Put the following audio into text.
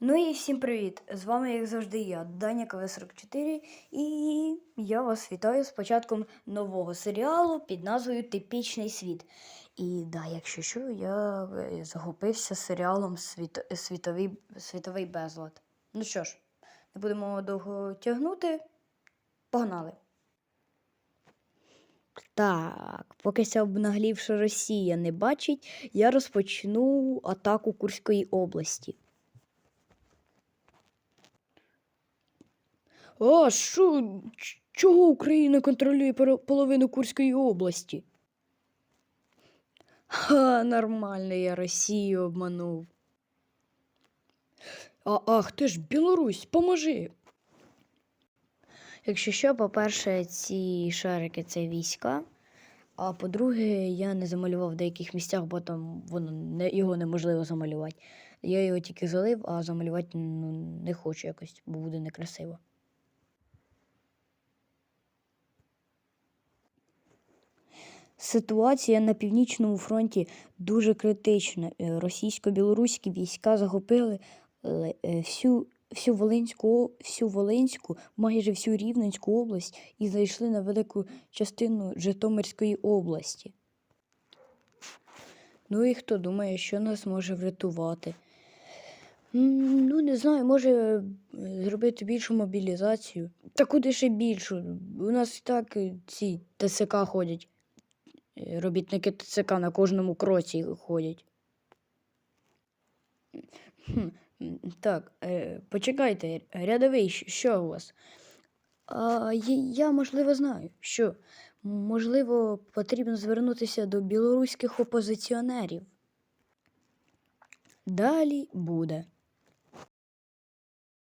Ну і всім привіт! З вами, як завжди, я, Даня КВ44, і я вас вітаю з початком нового серіалу під назвою Типічний світ. І да, якщо що, я е, захопився серіалом Світ... Світовий... Світовий безлад. Ну що ж, не будемо довго тягнути. Погнали! Так, поки ця обнаглівша Росія не бачить, я розпочну атаку Курської області. А що? Чого Україна контролює половину Курської області? Ха, нормально, я Росію обманув. А, ах, ти ж Білорусь, поможи. Якщо що, по-перше, ці шарики це війська. А по-друге, я не замалював в деяких місцях, бо там воно не, його неможливо замалювати. Я його тільки залив, а замалювати ну, не хочу якось, бо буде некрасиво. Ситуація на північному фронті дуже критична. Е, Російсько-білоруські війська захопили е, всю, всю, Волинську, всю Волинську, майже всю Рівненську область і зайшли на велику частину Житомирської області. Ну і хто думає, що нас може врятувати? Ну, не знаю, може е, зробити більшу мобілізацію. Та куди ще більшу? У нас і так ці ТСК ходять. Е, Робітники ТЦК на кожному кроці ходять. Так, е, почекайте, рядовий, що у вас? А, я, можливо, знаю, що, можливо, потрібно звернутися до білоруських опозиціонерів. Далі буде.